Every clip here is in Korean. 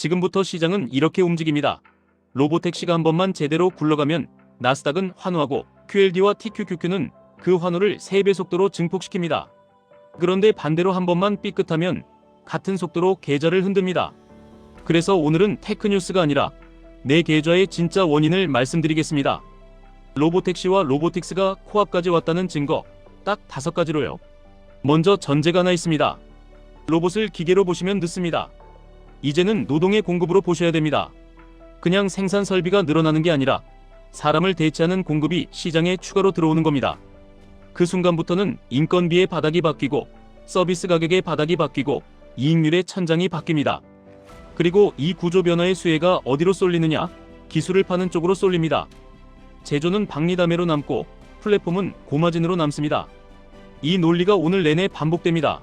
지금부터 시장은 이렇게 움직입니다. 로보택시가 한 번만 제대로 굴러가면 나스닥은 환호하고 QLD와 TQQQ는 그 환호를 3배 속도로 증폭시킵니다. 그런데 반대로 한 번만 삐끗하면 같은 속도로 계좌를 흔듭니다. 그래서 오늘은 테크뉴스가 아니라 내 계좌의 진짜 원인을 말씀드리겠습니다. 로보택시와 로보틱스가 코앞까지 왔다는 증거 딱 다섯 가지로요. 먼저 전제가 하나 있습니다. 로봇을 기계로 보시면 늦습니다. 이제는 노동의 공급으로 보셔야 됩니다. 그냥 생산 설비가 늘어나는 게 아니라 사람을 대체하는 공급이 시장에 추가로 들어오는 겁니다. 그 순간부터는 인건비의 바닥이 바뀌고 서비스 가격의 바닥이 바뀌고 이익률의 천장이 바뀝니다. 그리고 이 구조 변화의 수혜가 어디로 쏠리느냐? 기술을 파는 쪽으로 쏠립니다. 제조는 박리담회로 남고 플랫폼은 고마진으로 남습니다. 이 논리가 오늘 내내 반복됩니다.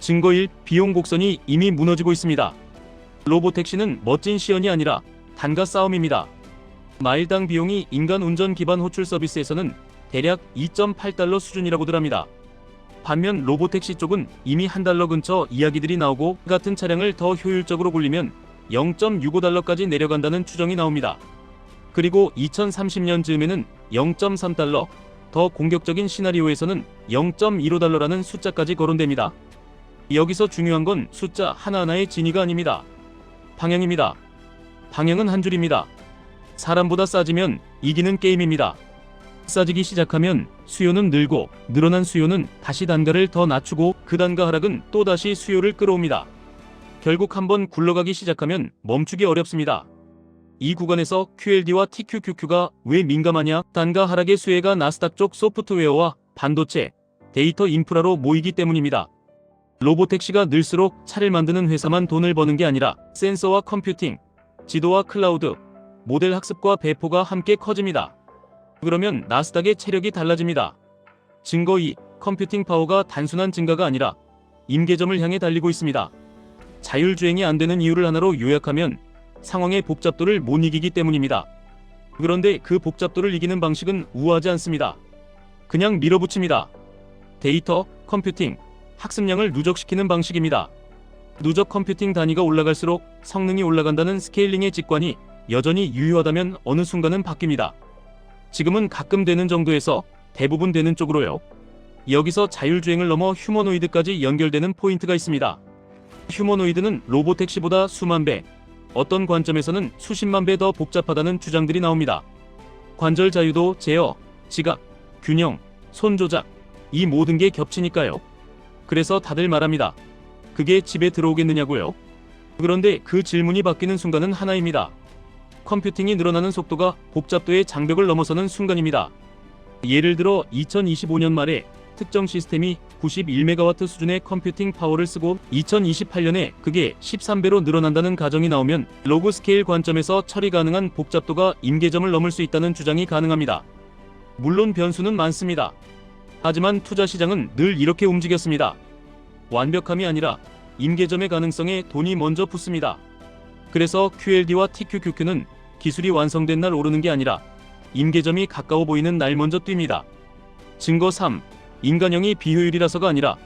증거 1. 비용 곡선이 이미 무너지고 있습니다. 로보택시는 멋진 시연이 아니라 단가 싸움입니다. 마일당 비용이 인간 운전 기반 호출 서비스에서는 대략 2.8달러 수준이라고들 합니다. 반면 로보택시 쪽은 이미 한 달러 근처 이야기들이 나오고 같은 차량을 더 효율적으로 굴리면 0.65달러까지 내려간다는 추정이 나옵니다. 그리고 2030년 즈음에는 0.3달러, 더 공격적인 시나리오에서는 0.15달러라는 숫자까지 거론됩니다. 여기서 중요한 건 숫자 하나하나의 진위가 아닙니다. 방향입니다. 방향은 한 줄입니다. 사람보다 싸지면 이기는 게임입니다. 싸지기 시작하면 수요는 늘고 늘어난 수요는 다시 단가를 더 낮추고 그 단가 하락은 또다시 수요를 끌어옵니다. 결국 한번 굴러가기 시작하면 멈추기 어렵습니다. 이 구간에서 QLD와 TQQQ가 왜 민감하냐? 단가 하락의 수혜가 나스닥 쪽 소프트웨어와 반도체, 데이터 인프라로 모이기 때문입니다. 로보택시가 늘수록 차를 만드는 회사만 돈을 버는 게 아니라 센서와 컴퓨팅, 지도와 클라우드, 모델 학습과 배포가 함께 커집니다. 그러면 나스닥의 체력이 달라집니다. 증거 2. 컴퓨팅 파워가 단순한 증가가 아니라 임계점을 향해 달리고 있습니다. 자율주행이 안 되는 이유를 하나로 요약하면 상황의 복잡도를 못 이기기 때문입니다. 그런데 그 복잡도를 이기는 방식은 우아하지 않습니다. 그냥 밀어붙입니다. 데이터, 컴퓨팅, 학습량을 누적시키는 방식입니다. 누적 컴퓨팅 단위가 올라갈수록 성능이 올라간다는 스케일링의 직관이 여전히 유효하다면 어느 순간은 바뀝니다. 지금은 가끔 되는 정도에서 대부분 되는 쪽으로요. 여기서 자율주행을 넘어 휴머노이드까지 연결되는 포인트가 있습니다. 휴머노이드는 로보택시보다 수만 배, 어떤 관점에서는 수십만 배 더 복잡하다는 주장들이 나옵니다. 관절 자유도 제어, 지각, 균형, 손 조작, 이 모든 게 겹치니까요. 그래서 다들 말합니다. 그게 집에 들어오겠느냐고요? 그런데 그 질문이 바뀌는 순간은 하나입니다. 컴퓨팅이 늘어나는 속도가 복잡도의 장벽을 넘어서는 순간입니다. 예를 들어 2025년 말에 특정 시스템이 91메가와트 수준의 컴퓨팅 파워를 쓰고 2028년에 그게 13배로 늘어난다는 가정이 나오면 로그 스케일 관점에서 처리 가능한 복잡도가 임계점을 넘을 수 있다는 주장이 가능합니다. 물론 변수는 많습니다. 하지만 투자 시장은 늘 이렇게 움직였습니다. 완벽함이 아니라 임계점의 가능성에 돈이 먼저 붙습니다. 그래서 QLD와 TQQQ는 기술이 완성된 날 오르는 게 아니라 임계점이 가까워 보이는 날 먼저 뜁니다. 증거 3. 인간형이 비효율이라서가 아니라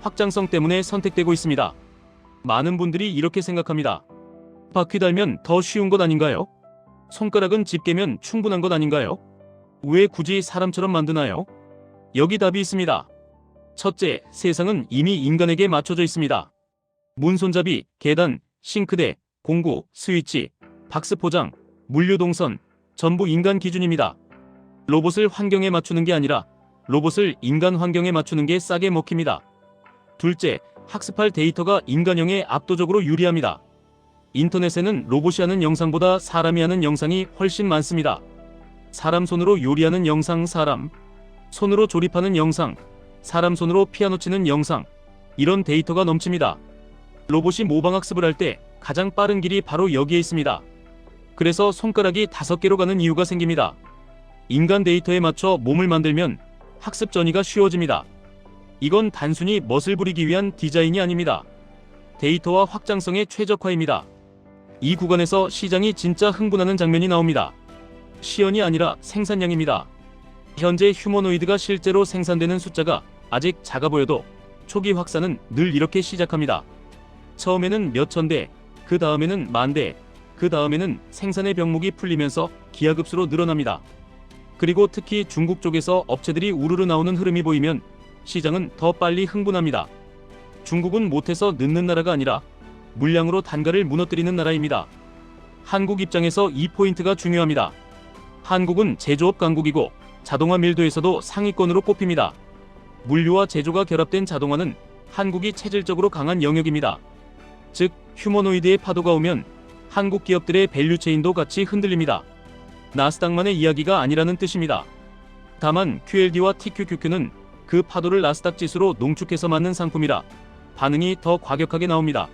확장성 때문에 선택되고 있습니다. 많은 분들이 이렇게 생각합니다. 바퀴 달면 더 쉬운 것 아닌가요? 손가락은 집게면 충분한 것 아닌가요? 왜 굳이 사람처럼 만드나요? 여기 답이 있습니다. 첫째, 세상은 이미 인간에게 맞춰져 있습니다. 문손잡이, 계단, 싱크대, 공구, 스위치, 박스 포장, 물류 동선, 전부 인간 기준입니다. 로봇을 환경에 맞추는 게 아니라 로봇을 인간 환경에 맞추는 게 싸게 먹힙니다. 둘째, 학습할 데이터가 인간형에 압도적으로 유리합니다. 인터넷에는 로봇이 하는 영상보다 사람이 하는 영상이 훨씬 많습니다. 사람 손으로 요리하는 영상 사람, 손으로 조립하는 영상, 사람 손으로 피아노 치는 영상, 이런 데이터가 넘칩니다. 로봇이 모방학습을 할 때 가장 빠른 길이 바로 여기에 있습니다. 그래서 손가락이 다섯 개로 가는 이유가 생깁니다. 인간 데이터에 맞춰 몸을 만들면 학습 전이가 쉬워집니다. 이건 단순히 멋을 부리기 위한 디자인이 아닙니다. 데이터와 확장성의 최적화입니다. 이 구간에서 시장이 진짜 흥분하는 장면이 나옵니다. 시연이 아니라 생산량입니다. 현재 휴머노이드가 실제로 생산되는 숫자가 아직 작아 보여도 초기 확산은 늘 이렇게 시작합니다. 처음에는 몇천 대, 그 다음에는 만 대, 그 다음에는 생산의 병목이 풀리면서 기하급수로 늘어납니다. 그리고 특히 중국 쪽에서 업체들이 우르르 나오는 흐름이 보이면 시장은 더 빨리 흥분합니다. 중국은 못해서 늦는 나라가 아니라 물량으로 단가를 무너뜨리는 나라입니다. 한국 입장에서 이 포인트가 중요합니다. 한국은 제조업 강국이고 자동화 밀도에서도 상위권으로 꼽힙니다. 물류와 제조가 결합된 자동화는 한국이 체질적으로 강한 영역입니다. 즉, 휴머노이드의 파도가 오면 한국 기업들의 밸류체인도 같이 흔들립니다. 나스닥만의 이야기가 아니라는 뜻입니다. 다만 QLD와 TQQQ는 그 파도를 나스닥 지수로 농축해서 맞는 상품이라 반응이 더 과격하게 나옵니다.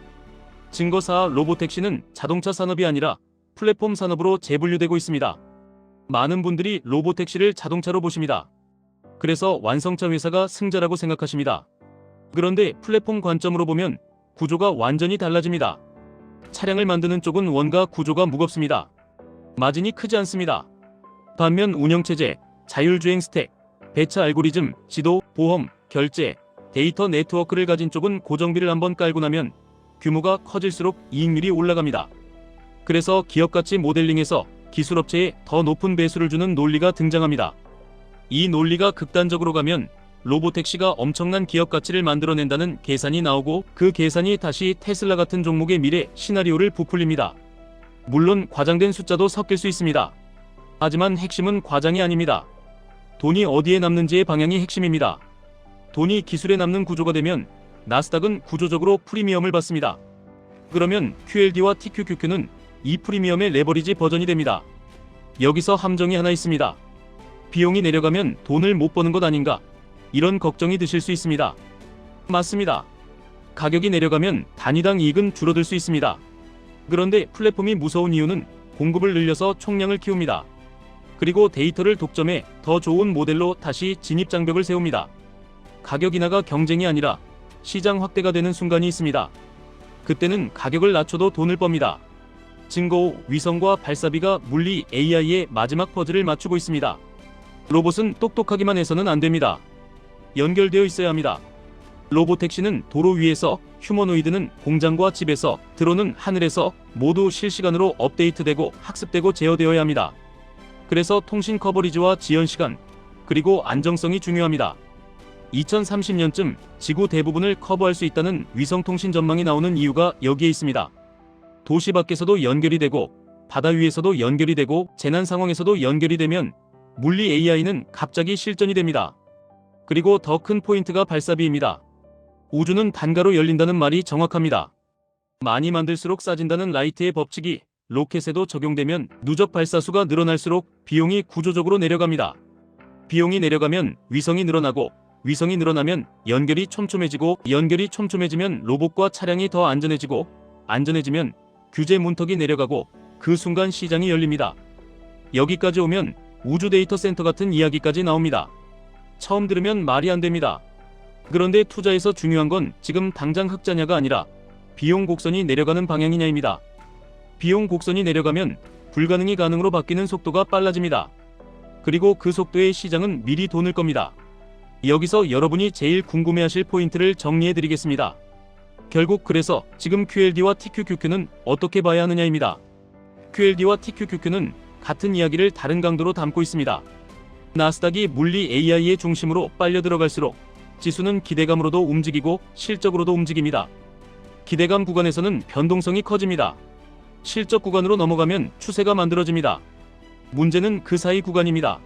증거사 로보택시는 자동차 산업이 아니라 플랫폼 산업으로 재분류되고 있습니다. 많은 분들이 로보택시를 자동차로 보십니다. 그래서 완성차 회사가 승자라고 생각하십니다. 그런데 플랫폼 관점으로 보면 구조가 완전히 달라집니다. 차량을 만드는 쪽은 원가 구조가 무겁습니다. 마진이 크지 않습니다. 반면 운영체제, 자율주행 스택, 배차 알고리즘, 지도, 보험, 결제, 데이터 네트워크를 가진 쪽은 고정비를 한번 깔고 나면 규모가 커질수록 이익률이 올라갑니다. 그래서 기업가치 모델링에서 기술업체에 더 높은 배수를 주는 논리가 등장합니다. 이 논리가 극단적으로 가면 로보택시가 엄청난 기업 가치를 만들어낸다는 계산이 나오고 그 계산이 다시 테슬라 같은 종목의 미래 시나리오를 부풀립니다. 물론 과장된 숫자도 섞일 수 있습니다. 하지만 핵심은 과장이 아닙니다. 돈이 어디에 남는지의 방향이 핵심입니다. 돈이 기술에 남는 구조가 되면 나스닥은 구조적으로 프리미엄을 받습니다. 그러면 QLD와 TQQQ는 이 프리미엄의 레버리지 버전이 됩니다. 여기서 함정이 하나 있습니다. 비용이 내려가면 돈을 못 버는 것 아닌가? 이런 걱정이 드실 수 있습니다. 맞습니다. 가격이 내려가면 단위당 이익은 줄어들 수 있습니다. 그런데 플랫폼이 무서운 이유는 공급을 늘려서 총량을 키웁니다. 그리고 데이터를 독점해 더 좋은 모델로 다시 진입 장벽을 세웁니다. 가격 인하가 경쟁이 아니라 시장 확대가 되는 순간이 있습니다. 그때는 가격을 낮춰도 돈을 법니다. 증거 위성과 발사비가 물리 AI의 마지막 퍼즐을 맞추고 있습니다. 로봇은 똑똑하기만 해서는 안 됩니다. 연결되어 있어야 합니다. 로보택시는 도로 위에서, 휴머노이드는 공장과 집에서, 드론은 하늘에서 모두 실시간으로 업데이트되고 학습되고 제어되어야 합니다. 그래서 통신 커버리지와 지연 시간, 그리고 안정성이 중요합니다. 2030년쯤 지구 대부분을 커버할 수 있다는 위성통신 전망이 나오는 이유가 여기에 있습니다. 도시 밖에서도 연결이 되고, 바다 위에서도 연결이 되고, 재난 상황에서도 연결이 되면 물리 AI는 갑자기 실전이 됩니다. 그리고 더 큰 포인트가 발사비입니다. 우주는 단가로 열린다는 말이 정확합니다. 많이 만들수록 싸진다는 라이트의 법칙이 로켓에도 적용되면 누적 발사수가 늘어날수록 비용이 구조적으로 내려갑니다. 비용이 내려가면 위성이 늘어나고 위성이 늘어나면 연결이 촘촘해지고 연결이 촘촘해지면 로봇과 차량이 더 안전해지고 안전해지면 규제 문턱이 내려가고 그 순간 시장이 열립니다. 여기까지 오면 우주 데이터 센터 같은 이야기까지 나옵니다. 처음 들으면 말이 안 됩니다. 그런데 투자에서 중요한 건 지금 당장 흑자냐가 아니라 비용 곡선이 내려가는 방향이냐입니다. 비용 곡선이 내려가면 불가능이 가능으로 바뀌는 속도가 빨라집니다. 그리고 그 속도의 시장은 미리 돈을 겁니다. 여기서 여러분이 제일 궁금해하실 포인트를 정리해 드리겠습니다. 결국 그래서 지금 QLD와 TQQQ는 어떻게 봐야 하느냐입니다. QLD와 TQQQ는 같은 이야기를 다른 강도로 담고 있습니다. 나스닥이 물리 AI의 중심으로 빨려 들어갈수록 지수는 기대감으로도 움직이고 실적으로도 움직입니다. 기대감 구간에서는 변동성이 커집니다. 실적 구간으로 넘어가면 추세가 만들어집니다. 문제는 그 사이 구간입니다.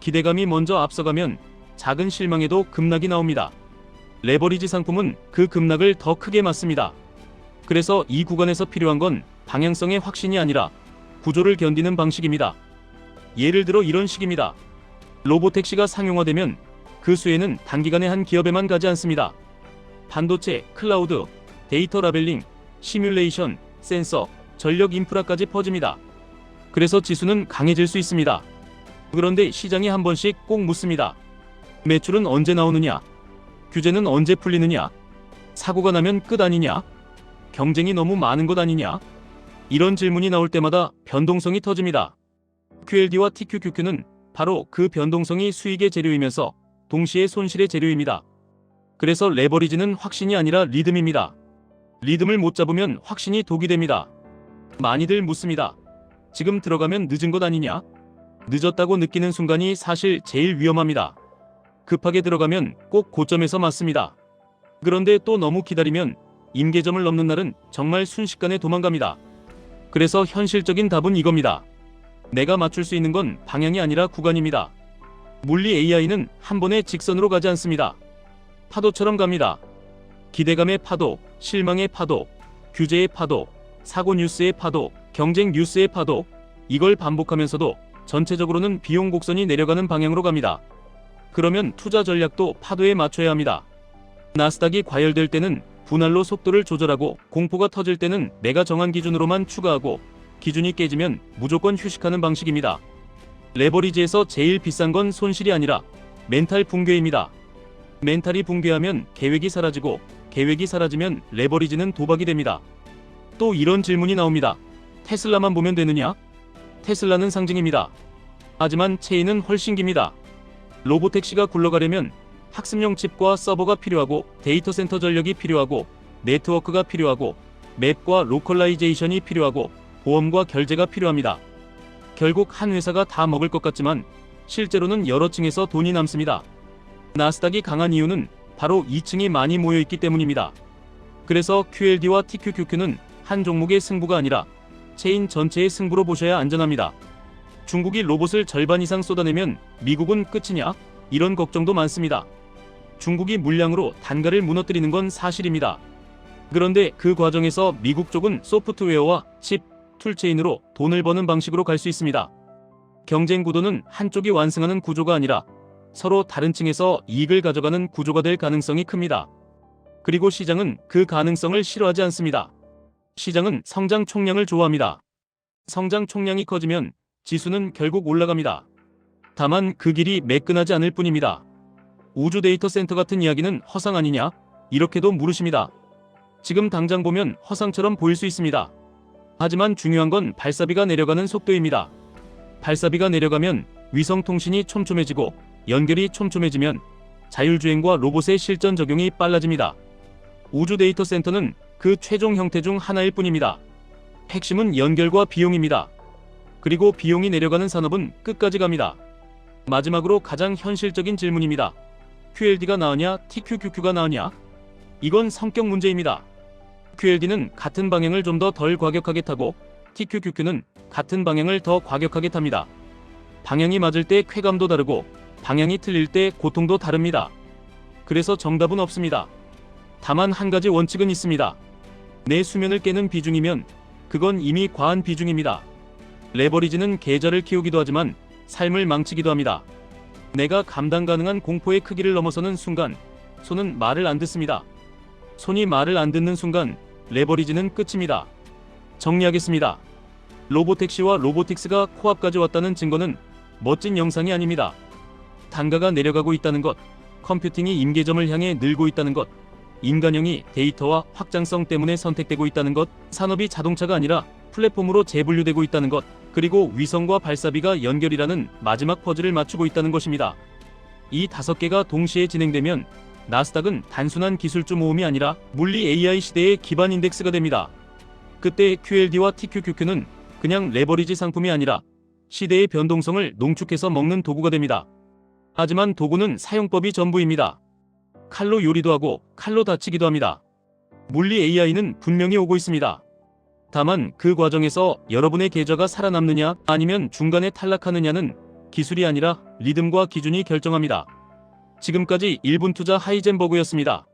기대감이 먼저 앞서가면 작은 실망에도 급락이 나옵니다. 레버리지 상품은 그 급락을 더 크게 맞습니다. 그래서 이 구간에서 필요한 건 방향성의 확신이 아니라 구조를 견디는 방식입니다. 예를 들어 이런 식입니다. 로보택시가 상용화되면 그 수혜는 단기간에 한 기업에만 가지 않습니다. 반도체, 클라우드, 데이터 라벨링, 시뮬레이션, 센서, 전력 인프라까지 퍼집니다. 그래서 지수는 강해질 수 있습니다. 그런데 시장이 한 번씩 꼭 묻습니다. 매출은 언제 나오느냐? 규제는 언제 풀리느냐? 사고가 나면 끝 아니냐? 경쟁이 너무 많은 것 아니냐? 이런 질문이 나올 때마다 변동성이 터집니다. QLD와 TQQQ는 바로 그 변동성이 수익의 재료이면서 동시에 손실의 재료입니다. 그래서 레버리지는 확신이 아니라 리듬입니다. 리듬을 못 잡으면 확신이 독이 됩니다. 많이들 묻습니다. 지금 들어가면 늦은 것 아니냐? 늦었다고 느끼는 순간이 사실 제일 위험합니다. 급하게 들어가면 꼭 고점에서 맞습니다. 그런데 또 너무 기다리면 임계점을 넘는 날은 정말 순식간에 도망갑니다. 그래서 현실적인 답은 이겁니다. 내가 맞출 수 있는 건 방향이 아니라 구간입니다. 물리 AI는 한 번에 직선으로 가지 않습니다. 파도처럼 갑니다. 기대감의 파도, 실망의 파도, 규제의 파도, 사고 뉴스의 파도, 경쟁 뉴스의 파도, 이걸 반복하면서도 전체적으로는 비용 곡선이 내려가는 방향으로 갑니다. 그러면 투자 전략도 파도에 맞춰야 합니다. 나스닥이 과열될 때는 분할로 속도를 조절하고 공포가 터질 때는 내가 정한 기준으로만 추가하고 기준이 깨지면 무조건 휴식하는 방식입니다. 레버리지에서 제일 비싼 건 손실이 아니라 멘탈 붕괴입니다. 멘탈이 붕괴하면 계획이 사라지고 계획이 사라지면 레버리지는 도박이 됩니다. 또 이런 질문이 나옵니다. 테슬라만 보면 되느냐? 테슬라는 상징입니다. 하지만 체인은 훨씬 깁니다. 로보택시가 굴러가려면 학습용 칩과 서버가 필요하고 데이터 센터 전력이 필요하고 네트워크가 필요하고 맵과 로컬라이제이션이 필요하고 보험과 결제가 필요합니다. 결국 한 회사가 다 먹을 것 같지만 실제로는 여러 층에서 돈이 남습니다. 나스닥이 강한 이유는 바로 2층이 많이 모여 있기 때문입니다. 그래서 QLD와 TQQQ는 한 종목의 승부가 아니라 체인 전체의 승부로 보셔야 안전합니다. 중국이 로봇을 절반 이상 쏟아내면 미국은 끝이냐? 이런 걱정도 많습니다. 중국이 물량으로 단가를 무너뜨리는 건 사실입니다. 그런데 그 과정에서 미국 쪽은 소프트웨어와 칩, 툴체인으로 돈을 버는 방식으로 갈 수 있습니다. 경쟁 구도는 한쪽이 완승하는 구조가 아니라 서로 다른 층에서 이익을 가져가는 구조가 될 가능성이 큽니다. 그리고 시장은 그 가능성을 싫어하지 않습니다. 시장은 성장 총량을 좋아합니다. 성장 총량이 커지면 지수는 결국 올라갑니다. 다만 그 길이 매끈하지 않을 뿐입니다. 우주 데이터 센터 같은 이야기는 허상 아니냐? 이렇게도 물으십니다. 지금 당장 보면 허상처럼 보일 수 있습니다. 하지만 중요한 건 발사비가 내려가는 속도입니다. 발사비가 내려가면 위성 통신이 촘촘해지고 연결이 촘촘해지면 자율주행과 로봇의 실전 적용이 빨라집니다. 우주 데이터 센터는 그 최종 형태 중 하나일 뿐입니다. 핵심은 연결과 비용입니다. 그리고 비용이 내려가는 산업은 끝까지 갑니다. 마지막으로 가장 현실적인 질문입니다. QLD가 나으냐, TQQQ가 나으냐? 이건 성격 문제입니다. QLD는 같은 방향을 좀 더 덜 과격하게 타고 TQQQ는 같은 방향을 더 과격하게 탑니다. 방향이 맞을 때 쾌감도 다르고 방향이 틀릴 때 고통도 다릅니다. 그래서 정답은 없습니다. 다만 한 가지 원칙은 있습니다. 내 수면을 깨는 비중이면 그건 이미 과한 비중입니다. 레버리지는 계좌를 키우기도 하지만 삶을 망치기도 합니다. 내가 감당 가능한 공포의 크기를 넘어서는 순간 손은 말을 안 듣습니다. 손이 말을 안 듣는 순간 레버리지는 끝입니다. 정리하겠습니다. 로보택시와 로보틱스가 코앞까지 왔다는 증거는 멋진 영상이 아닙니다. 단가가 내려가고 있다는 것, 컴퓨팅이 임계점을 향해 늘고 있다는 것, 인간형이 데이터와 확장성 때문에 선택되고 있다는 것, 산업이 자동차가 아니라 플랫폼으로 재분류되고 있다는 것, 그리고 위성과 발사비가 연결이라는 마지막 퍼즐을 맞추고 있다는 것입니다. 이 다섯 개가 동시에 진행되면 나스닥은 단순한 기술주 모음이 아니라 물리 AI 시대의 기반 인덱스가 됩니다. 그때 QLD와 TQQQ는 그냥 레버리지 상품이 아니라 시대의 변동성을 농축해서 먹는 도구가 됩니다. 하지만 도구는 사용법이 전부입니다. 칼로 요리도 하고 칼로 다치기도 합니다. 물리 AI는 분명히 오고 있습니다. 다만 그 과정에서 여러분의 계좌가 살아남느냐 아니면 중간에 탈락하느냐는 기술이 아니라 리듬과 기준이 결정합니다. 지금까지 1분 투자 하이젠버그였습니다.